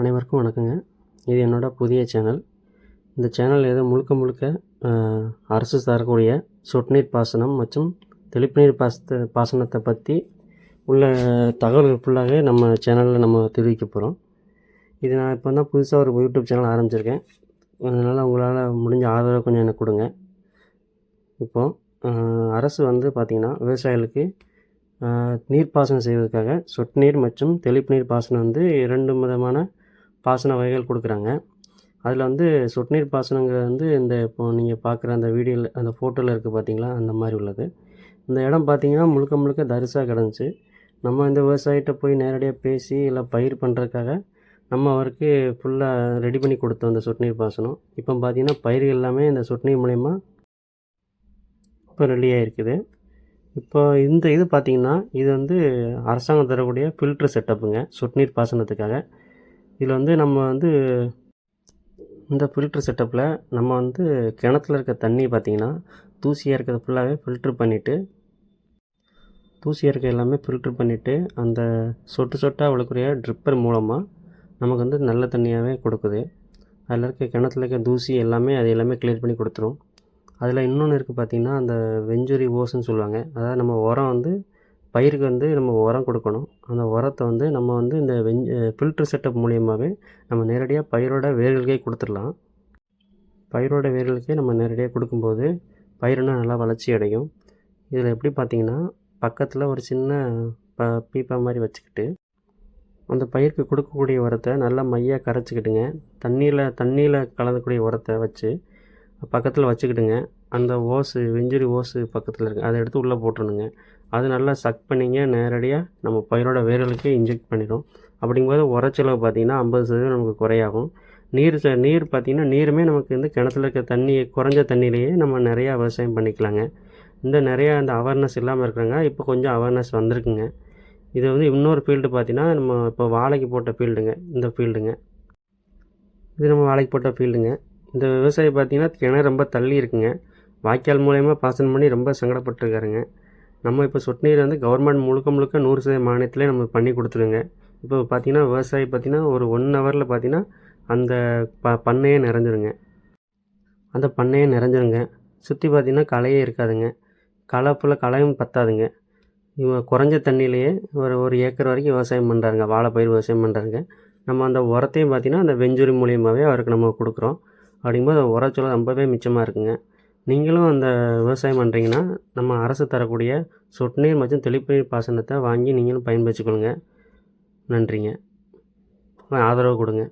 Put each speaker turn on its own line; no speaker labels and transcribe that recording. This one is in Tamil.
அனைவருக்கும் வணக்கங்க. இது என்னோட புதிய சேனல். இந்த சேனல் ஏதோ முழுக்க முழுக்க அரசு தரக்கூடிய சொட்டு நீர் பாசனம் மற்றும் தெளிப்பு நீர் பாசனத்தை பற்றி உள்ள தகவல்கள் ஃபுல்லாகவே நம்ம சேனலில் நம்ம தெரிவிக்க போகிறோம் இது நான் இப்போ தான் புதுசாக ஒரு யூடியூப் சேனல் ஆரம்பிச்சிருக்கேன். அதனால் உங்களால் முடிஞ்ச ஆதரவை கொஞ்சம் எனக்கு கொடுங்க. இப்போது அரசு வந்து பார்த்திங்கன்னா விவசாயிகளுக்கு நீர்ப்பாசனம் செய்வதற்காக சொட்டு நீர் மற்றும் தெளிப்பு நீர் பாசனம் வந்து இரண்டு விதமான பாசன வகைகள் கொடுக்குறாங்க. அதில் வந்து சொட்டு நீர் பாசனங்கிறது வந்து இந்த இப்போ நீங்கள் பார்க்குற அந்த வீடியோவில் அந்த ஃபோட்டோவில் இருக்குது பார்த்தீங்களா அந்த மாதிரி உள்ளது. இந்த இடம் பார்த்தீங்கன்னா முழுக்க முழுக்க தரிசாக கிடந்துச்சு. நம்ம இந்த விவசாயிகிட்ட போய் நேரடியாக பேசி இல்லை பயிர் பண்ணுறதுக்காக நம்ம அவருக்கு ஃபுல்லாக ரெடி பண்ணி கொடுத்தோம் இந்த சொட்டு நீர் பாசனம். இப்போ பார்த்தீங்கன்னா பயிர்கள் எல்லாமே இந்த சொட்டு நீர் மூலயமா இப்போ ரெடியாக இருக்குது இப்போ இந்த இது பார்த்தீங்கன்னா இது வந்து அரசாங்கம் தரக்கூடிய ஃபில்ட்ரு செட்டப்புங்க சொட்டு நீர் பாசனத்துக்காக. இதில் வந்து நம்ம வந்து இந்த ஃபில்ட்ரு செட்டப்பில் நம்ம வந்து கிணத்துல இருக்க தண்ணி பார்த்திங்கன்னா தூசியாக இருக்கிறத ஃபுல்லாகவே ஃபில்ட்ரு பண்ணிவிட்டு தூசியாக இருக்க எல்லாமே ஃபில்ட்ரு பண்ணிவிட்டு அந்த சொட்டு சொட்டாக விழுக்கூடிய ட்ரிப்பர் மூலமாக நமக்கு வந்து நல்ல தண்ணியாகவே கொடுக்குது. அதில் இருக்க கிணத்துல இருக்க தூசி எல்லாமே அது எல்லாமே கிளியர் பண்ணி கொடுத்துரும். அதில் இன்னொன்று இருக்குது பார்த்திங்கன்னா அந்த வெஞ்சுரி ஓஸ்ன்னு சொல்லுவாங்க. அதாவது நம்ம உரம் வந்து பயிருக்கு வந்து நம்ம உரம் கொடுக்கணும். அந்த உரத்தை வந்து நம்ம வந்து இந்த வெஞ் ஃபில்ட்ரு செட்டப் மூலியமாகவே நம்ம நேரடியாக பயிரோட வேர்களுக்கே கொடுத்துடலாம். பயிரோட வேர்களுக்கே நம்ம நேரடியாக கொடுக்கும்போது பயிரெல்லாம் நல்லா வளர்ச்சி அடையும். இதில் எப்படி பார்த்தீங்கன்னா பக்கத்தில் ஒரு சின்ன ப பீப்பா மாதிரி வச்சுக்கிட்டு அந்த பயிருக்கு கொடுக்கக்கூடிய உரத்தை நல்லா மையாக கரைச்சிக்கிட்டுங்க. தண்ணியில் தண்ணியில் கலந்தக்கூடிய உரத்தை வச்சு பக்கத்தில் வச்சுக்கிட்டுங்க. அந்த ஓஸு வெஞ்சுரி ஓஸு பக்கத்தில் இருக்குது அதை எடுத்து உள்ளே போட்டுருணுங்க அது நல்லா சக் பண்ணிங்க நேரடியாக நம்ம பயிரோட வேர்களுக்கே இன்ஜெக்ட் பண்ணிடும் அப்படிங்கும்போது உரச்செலவு பார்த்திங்கன்னா ஐம்பது சதவீதம் நமக்கு குறையாகும். நீர் ச நீர் பார்த்திங்கன்னா நீருமே நமக்கு வந்து கிணத்துல இருக்க தண்ணி குறைஞ்ச தண்ணியிலேயே நம்ம நிறையா விவசாயம் பண்ணிக்கலாங்க. இந்த நிறையா அந்த அவேர்னஸ் இல்லாமல் இருக்கிறாங்க இப்போ கொஞ்சம் அவேர்னஸ் வந்திருக்குங்க. இது வந்து இன்னொரு ஃபீல்டு பார்த்தீங்கன்னா நம்ம இப்போ வாழைக்கு போட்ட ஃபீல்டுங்க இந்த ஃபீல்டுங்க இது நம்ம வாழைக்கு போட்ட ஃபீல்டுங்க இந்த விவசாயம் பார்த்தீங்கன்னா கிணறு ரொம்ப தள்ளி இருக்குங்க. வாய்க்கால் மூலயமா பாசனம் பண்ணி ரொம்ப சங்கடப்பட்டிருக்காருங்க. நம்ம இப்போ சொட்டு நீர் வந்து கவர்மெண்ட் முழுக்க முழுக்க நூறு சதவீத மானியத்திலே நம்ம பண்ணி கொடுத்துருங்க. இப்போ பார்த்தீங்கன்னா விவசாயி பார்த்தீங்கன்னா ஒரு ஒன் ஹவரில் பார்த்தீங்கன்னா அந்த ப பண்ணையே நிறைஞ்சிருங்க. அந்த பண்ணையே நிறைஞ்சிருங்க. சுற்றி பார்த்தீங்கன்னா களையே இருக்காதுங்க. களை ஃபுல்லாக களையும் பத்தாதுங்க. இவங்க குறைஞ்ச தண்ணியிலேயே ஒரு ஒரு ஏக்கர் வரைக்கும் விவசாயம் பண்ணுறாங்க வாழைப்பயிர் விவசாயம் பண்ணுறாங்க நம்ம அந்த உரத்தையும் பார்த்தீங்கன்னா அந்த வெஞ்சுரி மூலியமாகவே அவருக்கு நம்ம கொடுக்குறோம். அப்படிங்கும்போது அந்த ரொம்பவே மிச்சமாக இருக்குங்க. நீங்களும் அந்த விவசாயம் பண்ணுறீங்கன்னா நம்ம அரசு தரக்கூடிய சொட்டு நீர் மற்றும் தெளிப்பு நீர் பாசனத்தை வாங்கி நீங்களும் பயன்படுத்திக்கொள்ளுங்க. நன்றிங்க. ஆதரவு கொடுங்க.